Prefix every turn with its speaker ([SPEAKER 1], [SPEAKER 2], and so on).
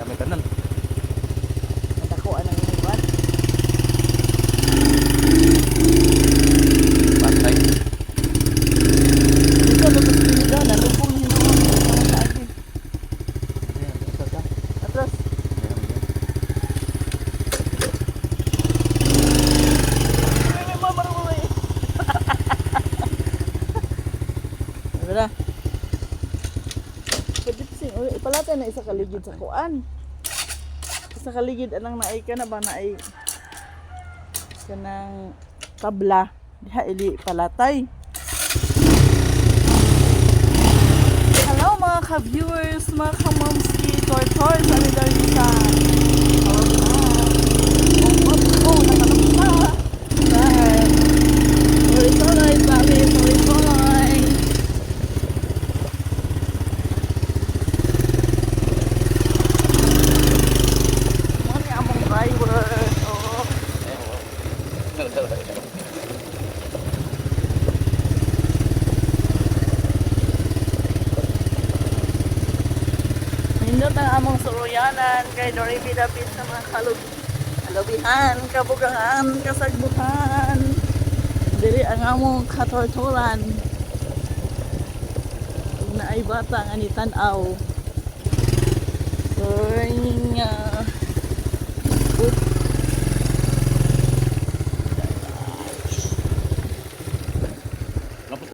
[SPEAKER 1] Kami kanan.
[SPEAKER 2] Natakuan ang iwan.
[SPEAKER 1] Patay.
[SPEAKER 2] Dito, lupos pinila. Nalupong hinuwa. Sama sa akin.
[SPEAKER 1] Ayan, ito ka.
[SPEAKER 2] Atras.
[SPEAKER 1] Ayan,
[SPEAKER 2] Ano uy, ipalata na isa kaligid sa kuan. Isa kaligid anang naay ka na ba naay kanang tabla diha ili palatay. Hello mga ka-viewers, mga ka-momski, tortoy sa drivers oh Nindot ang among suruyanan kay Doribidapit sa mga kalug kalubihan, kabugahan, kasagbutan. Diri ang among katortulan na ay bata nga ni tanaw. So,